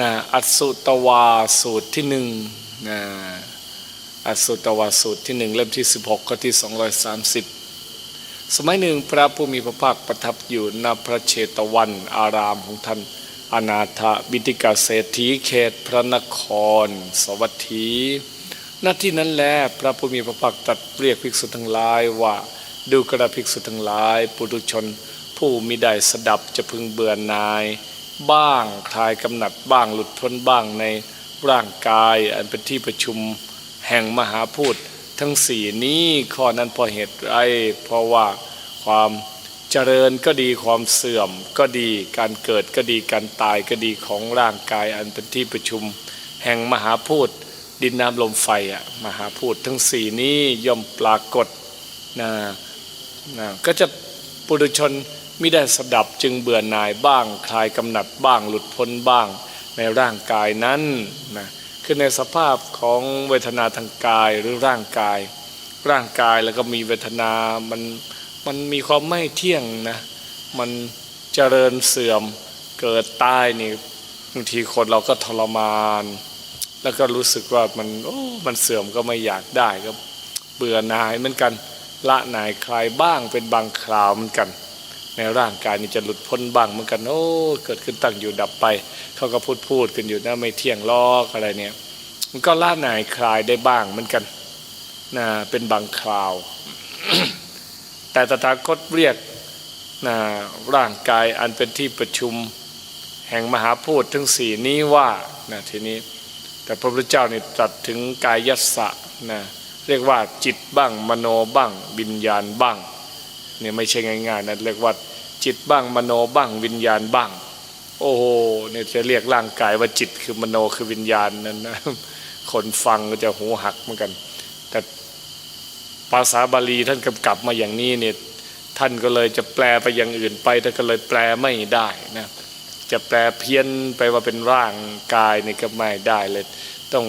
นะอัสุตวาสูตรที่หนึ่งนะอัสุตวาสูตรที่หนึ่งเล่มที่ 16ข้อที่ 230 สมัยหนึ่งพระผู้มีพระภาคประทับอยู่ณพระเชตวัน อารามของท่านอนาถบิติกาเศรษฐีเขตพระนคร สวัสดีณที่นั้นแลพระผู้มีพระภาคตรัดเรียกภิกษุทั้งหลายว่าดูกระภิกษุทั้งหลาย ปุถุชนผู้มิได้สดับจะพึงเบื่อหน่าย บ้างคลายกำหนัดบ้างหลุดพ้นบ้างในร่างกาย อันเป็นที่ประชุมแห่งมหาพูดทั้งสี่นี้ข้อนั้นเพอเหตุไรเพราะว่าความเจริญก็ดีความเสื่อมก็ดีการเกิดก็ดีการตายก็ดีของร่างกาย อันเป็นที่ประชุม แห่งมหาพูดดินน้ำลมไฟอะมหาพูดทั้งสี่นี้ย่อมปรากฏนะนะก็จะปุถุชน มิได้สดับจึงเบื่อหน่ายบ้าง คลายกำหนัดบ้างหลุดพ้นบ้างในร่างกายนั้นนะคือในสภาพของเวทนาทางกายหรือร่างกาย ร่างกายแล้วก็มีเวทนา มันมันมีความไม่เที่ยงนะมันเจริญเสื่อมเกิดตายนี่บางทีคนเราก็ทรมาน แล้วก็รู้สึกว่ามันโอ้มันเสื่อมก็ไม่อยากได้ก็เบื่อหน่ายเหมือนกันละหน่ายคลายบ้างเป็นบางคราวเหมือนกัน ในร่างกายนี่จะหลุดพ้นบ้างเหมือนกันโอ้เกิดขึ้นตั้งอยู่ดับไป เขาก็พูดพูดกันอยู่นะไม่เที่ยงลอกอะไรเนี่ย มันก็ละหน่ายคลายได้บ้างเหมือนกันนะเป็นบางคราว แต่ตถาคตเรียกนะร่างกายอันเป็นที่ประชุมแห่งมหาพูดทั้งสี่นี้ว่านะทีนี้ แต่พระพุทธเจ้านี่ตรัสถึงกายยัสสะนะเรียกว่าจิตบ้างมโนบ้างวิญญาณบ้าง เนี่ยไม่ใช่ง่ายๆนะเรียกว่าจิตบ้างมโนบ้างวิญญาณบ้าง โอ้โหเนี่ยจะเรียกร่างกายว่าจิตคือมโนคือวิญญาณนั่นนะคนฟังก็จะหูหักเหมือนกัน แต่ภาษาบาลีท่านกำกับมาอย่างนี้เนี่ยท่านก็เลยจะแปลไปอย่างอื่นไปท่านก็เลยแปลไม่ได้นะจะแปลเพี้ยนไปว่าเป็นร่างกายนี่ก็ไม่ได้เลย ต้อง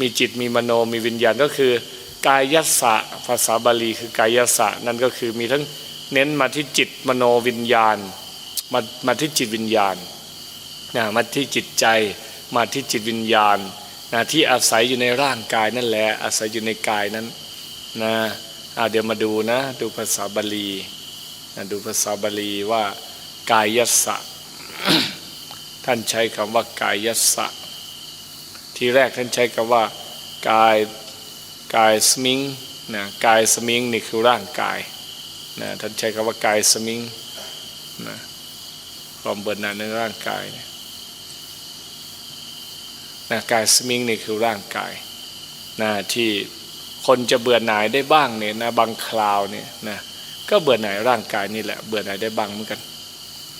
มีจิตมีมโนมีวิญญาณก็คือ กายยัสสะภาษาบาลีคือกายยัสสะนั่นก็คือมีทั้งเน้นมาที่จิตมโนวิญญาณ มามาที่จิตวิญญาณนะมาที่จิตใจมาที่จิตวิญญาณนะที่อาศัยอยู่ในร่างกายนั่นแหละอาศัยอยู่ในกายนั้นนะเดี๋ยวมาดูนะดูภาษาบาลีนะดูภาษาบาลีว่ากายยัสสะท่านใช้คำว่ากายยัสสะ ที่แรกท่านใช้คำว่ากาย กายสมิงนะกายสมิงนี่คือร่างกายนะท่านใช้คำว่ากายสมิงนะความเบื่อหน่ายในร่างกายเนี่ยนะกายสมิงนี่คือร่างกายนะที่คนจะเบื่อหน่ายได้บ้างเนี่ยนะบางคราวเนี่ยนะก็เบื่อหน่ายร่างกายนี่แหละเบื่อหน่ายได้บ้างเหมือนกัน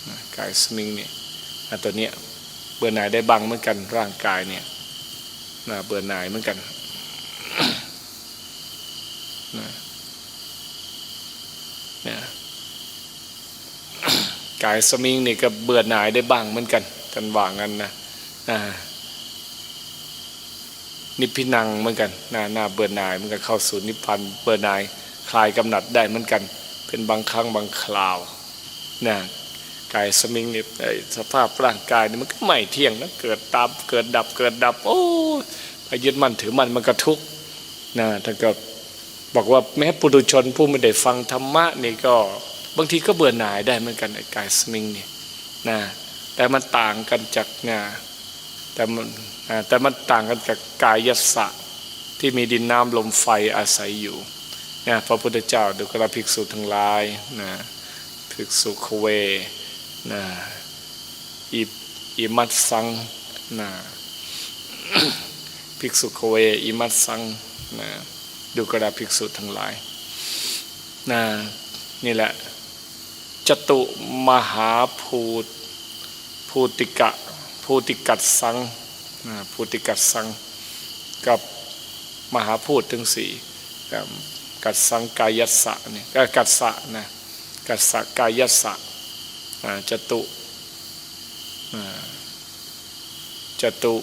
นะกายสมิงเนี่ยนะตัวเนี้ยเบื่อหน่ายได้บ้างเหมือนกันร่างกายเนี่ยนะเบื่อหน่ายเหมือนกันนะเนี่ย กายสมิงนี่ก็เบื่อหน่ายได้บ้างเหมือนกันกันว่างั้นนะนิพพินังเหมือนกันหน้าหน้าเบื่อหน่ายเหมือนกันเข้าสู่นิพพันเบื่อหน่ายคลายกำหนัดได้เหมือนกัน เป็นบางครั้งบางคราวนะกายสมิงนี่ไอสภาพร่างกายนี่มันก็ไม่เที่ยงนะเกิดตามเกิดดับเกิดดับ โอ้ไปยึดมั่นถือมันมันก็ทุกข์นะท่านก็บอกว่าแม้ปุถุชนผู้ไม่ได้ฟังธรรมะนี่ก็ บางทีก็เบื่อหน่ายได้เหมือนกันไอ้กายสมิงเนี่ยนะแต่มันต่างกันจากนะแต่มันแต่มันต่างกันจากกายยัสะที่มีดินน้ำลมไฟอาศัยอยู่นะพระพุทธเจ้าดูกระภิกษุทั้งหลายนะภิกษุคเวนะอิอิมัตสังนะภิกษุคเวอิมัตสังนะดูกระภิกษุทั้งหลายนะนี่แหละ จตุมหาภูตภูติกะภูติกัดสังนะภูติกัดสังกับมหาพูดทั้งสี่กับกัดสังกายัสสะเนี่ยกัดสะนะกัดสะกายัสสะจตุจตุ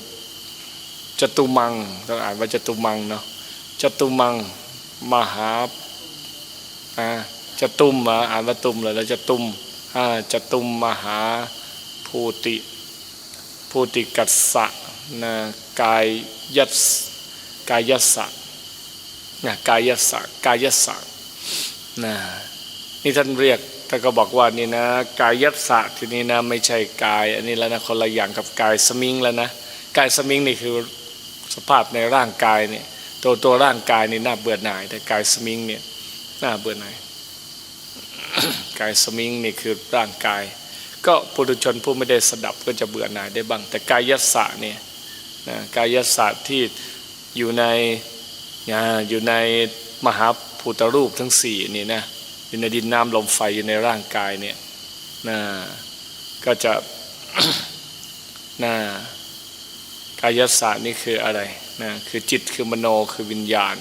จตุมังต้องอ่านว่าจตุมังเนาะจตุมังมหาอ่า จะตุมมาอ่านว่าตุมเลยแล้วจตุมอ่าจตุมมหาภูติภูติกัสสะนะกายยัสกายยัสสะนะกายยัสสะกายยัสสะนะนี่ท่านเรียกท่านก็บอกว่านี่นะกายยัสสะทีนี้นะไม่ใช่กาย อันนี้แล้วนะคนละอย่างกับกายสมิงแล้วนะกายสมิงนี่คือสภาพในร่างกายเนี่ยตัวตัวร่างกายนี่น่าเบื่อหน่าย แต่กายสมิงเนี่ยน่าเบื่อหน่าย กายสมิงนี่คือร่างกาย ก็ปุถุชนผู้ไม่ได้สดับก็จะเบื่อหน่ายได้บ้าง แต่กายยัสะเนี่ยนะกายยัสะที่อยู่ในนะอยู่ในมหาภูตรูปทั้งสี่นี่นะอยู่ในดินน้ำลมไฟอยู่ในร่างกายเนี่ยนะก็จะนะกายยัสสะนี่คืออะไรนะคือจิตคือมโนคือวิญญาณ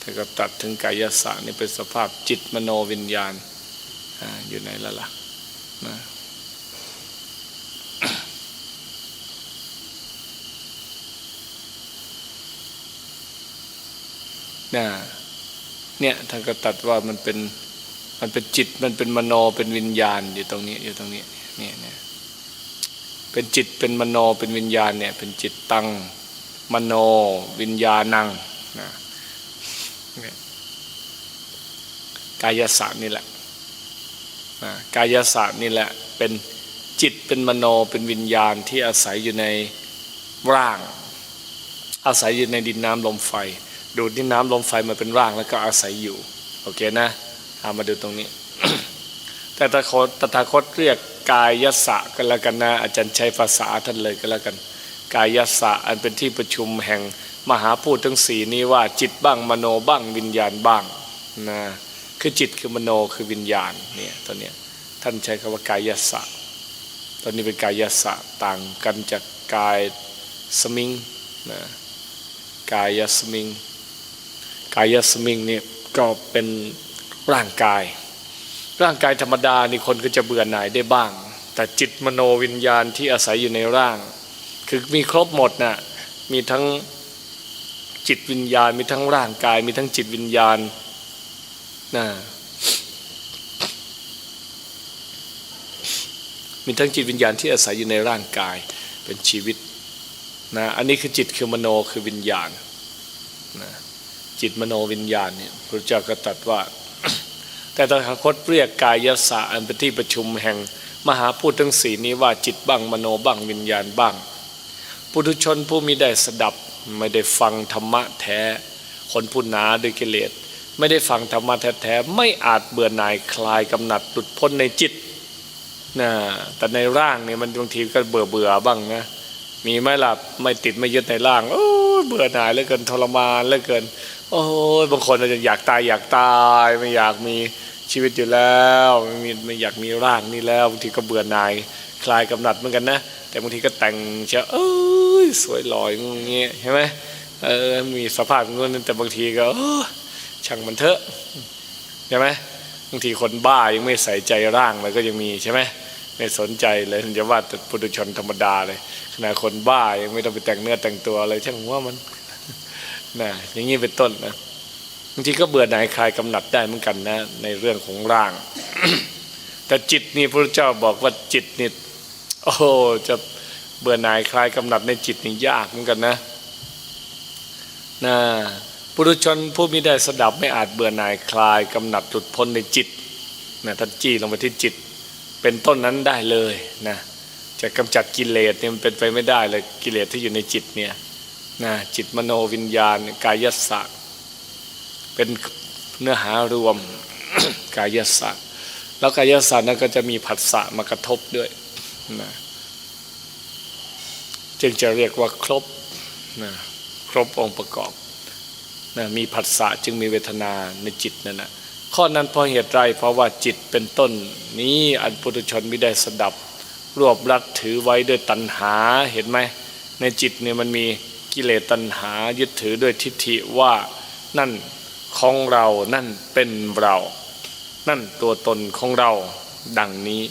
ถ้าก็ตัดถึงกายยัสสะนี่เป็นสภาพจิตมโนวิญญาณ อยู่ในละล่ะนะนะเนี่ยท่านก็ตัดว่ามันเป็นมันเป็นจิตมันเป็นมโนเป็นวิญญาณอยู่ตรงนี้อยู่ตรงนี้เนี่ยเนี่ยเป็นจิตเป็นมโนเป็นวิญญาณเนี่ย เป็นจิตตังมโนวิญญาณังนะกายศาสตร์นี่แหละ กายศาสตร์นี่แหละเป็นจิตเป็นมโนเป็นวิญญาณที่อาศัยอยู่ในร่าง อาศัยอยู่ในดินน้ำลมไฟ ดูดดินน้ำลมไฟมาเป็นร่างแล้วก็อาศัยอยู่โอเคนะเอามาดูตรงนี้แต่ตถาคตตถาคตเรียกกายยสะก็แล้วกันนะอาจารย์ใช้ภาษาท่านเลยก็แล้วกัน กายยสะอันเป็นที่ประชุมแห่งมหาพูดทั้งสี่นี้ว่าจิตบ้างมโนบ้างวิญญาณบ้างนะ คือจิตคือมโนคือวิญญาณเนี่ยตัวเนี้ยท่านใช้คำว่ากายยสะตอนนี้เป็นกายยสะต่างกันจากกายสมิงนะกายสมิงกายสมิงเนี่ยก็เป็นร่างกาย ร่างกายธรรมดานี่คนก็จะเบื่อหน่ายได้บ้าง แต่จิตมโนวิญญาณที่อาศัยอยู่ในร่าง คือมีครบหมดนะ่ะมีทั้งจิตวิญญาณ มีทั้งร่างกาย มีทั้งจิตวิญญาณ นะมีทั้งจิตวิญญาณที่อาศัยอยู่ในร่างกายเป็นชีวิตนะอันนี้คือจิตคือมโนคือวิญญาณนะจิตมโนวิญญาณเนี่ยพระเจ้าก็ตรัสว่า แต่ตถาคตเรียกกายสะอันเป็นที่ประชุมแห่งมหาพูดทั้งสีนี้ว่าจิตบ้างมโนบ้างวิญญาณบ้างปุถุชนผู้มีได้สดับไม่ได้ฟังธรรมะแท้ คนผู้หนาด้วยกิเลส ไม่ได้ฟังธรรมะแท้ๆไม่อาจเบื่อหน่ายคลายกำหนัดหลุดพ้นในจิตนะแต่ในร่างเนี่ยมันบางทีก็เบื่อเบื่อบ้างนะมีไหมล่ะไม่ติดไม่ยึดในร่างโอ้เบื่อหน่ายเหลือเกินทรมานเหลือเกิน โอ้ยบางคนอาจจะอยากตายอยากตายไม่อยากมีชีวิตอยู่แล้วไม่มีไม่อยากมีร่างนี่แล้วบางทีก็เบื่อหน่ายคลายกำหนัดเหมือนกันนะแต่บางทีก็แต่งเชียเอ้ยสวยหล่อยงงเงี้ยใช่ไหมเออมีสภาพงนแต่บางทีก็ ช่างมันเถอะใช่ไหมบางทีคนบ้ายังไม่ใส่ใจร่างเลยก็ยังมีใช่ไหมไม่สนใจเลยจะว่าแต่ปุถุชนธรรมดาเลยขณะคนบ้ายังไม่ต้องไปแต่งเนื้อแต่งตัวอะไรช่างว่ามันนะอย่างนี้เป็นต้นนะบางทีก็เบื่อหน่ายคลายกำหนัดได้เหมือนกันนะ ในเรื่องของร่าง แต่จิตนี่พระเจ้าบอกว่าจิตนี่โอ้จะเบื่อหน่ายคลายกำหนัดในจิตนี่ยากเหมือนกันนะนะ ปุถุชนผู้มิได้สดับไม่อาจเบื่อหน่ายคลายกำหนัดหลุดพ้นในจิตนะท่านจี้ลงไปที่จิต เป็นต้นนั้นได้เลยนะจะกำจัดกิเลสเนี่ยมันเป็นไปไม่ได้เลยกิเลสที่อยู่ในจิตเนี่ยนะจิตมโนวิญญาณ กายศาสตร์เป็นเนื้อหารวมกายศาสแล้วกายศาสนั้นก็จะมีผัสสะมากระทบด้วยนะจึงจะเรียกว่าครบนะครบองค์ประกอบ นะมีผัสสะจึงมีเวทนาในจิตนั่นนะข้อนั้นเพราะเหตุไรเพราะว่าจิตเป็นต้น นี้อันปุถุชนไม่ได้สดับ รวบรัดถือไว้ด้วยตัณหาเห็นไหมในจิตเนี่ยมันมีกิเลสตัณหายึดถือด้วยทิฏฐิว่านั่นของเรานั่นเป็นเรา นั่นตัวตนของเราดังนี้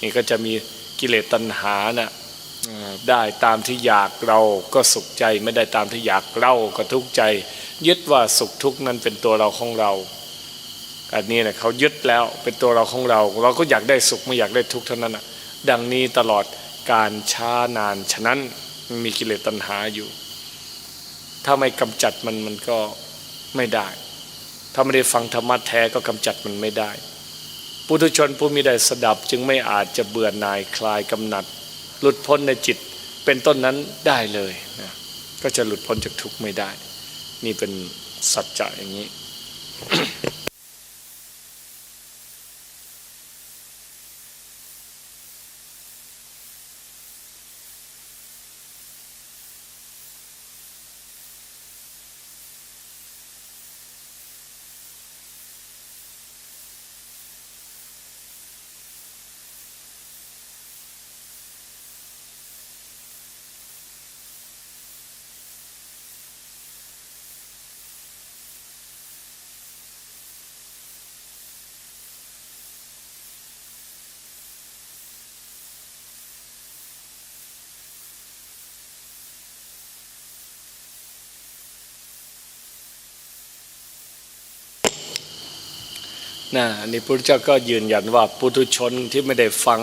นี่ก็จะมีกิเลสตัณหานะ่ะ ได้ตามที่อยากเราก็สุขใจไม่ได้ตามที่อยากเราก็ทุกข์ใจ ยึดว่าสุขทุกข์นั้นเป็นตัวเราของเราอันนี้นะเขายึดแล้วเป็นตัวเราของเรา เราก็อยากได้สุขไม่อยากได้ทุกข์เท่านั้นนะดังนี้ตลอดการช้านานฉะนั้นมีกิเลสตัณหาอยู่ ถ้าไม่กำจัดมันมันก็ไม่ได้ ถ้าไม่ได้ฟังธรรมะแท้ก็กำจัดมันไม่ได้ ปุถุชนผู้มีได้สดับจึงไม่อาจจะเบื่อหน่ายคลายกำหนัด หลุดพ้นในจิตเป็นต้นนั้นได้เลยนะก็จะหลุดพ้นจากทุกข์ไม่ได้ นี่เป็นสัจจะอย่างนี้ นะอันนี้พระพุทธเจ้าก็ยืนยันว่าปุถุชนที่ไม่ได้ฟัง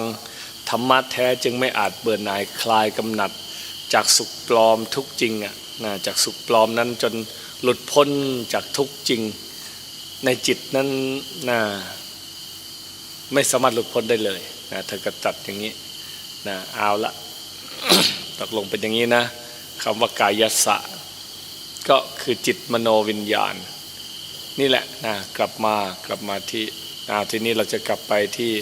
ธรรมะแท้จึงไม่อาจเบื่อหน่ายคลายกำหนัด จากสุขปลอมทุกจริงอะนะจากสุขปลอมนั้นจนหลุดพ้นจากทุกจริง ในจิตนั้นนะไม่สามารถหลุดพ้นได้เลยนะเธอก็ตัดอย่างนี้นะเอาละตกลงเป็นอย่างนี้นะคำว่ากายสะ ก็คือจิตมโนวิญญาณ นี่แหละนะกลับมากลับมาที่ทีนี้เราจะกลับไปที่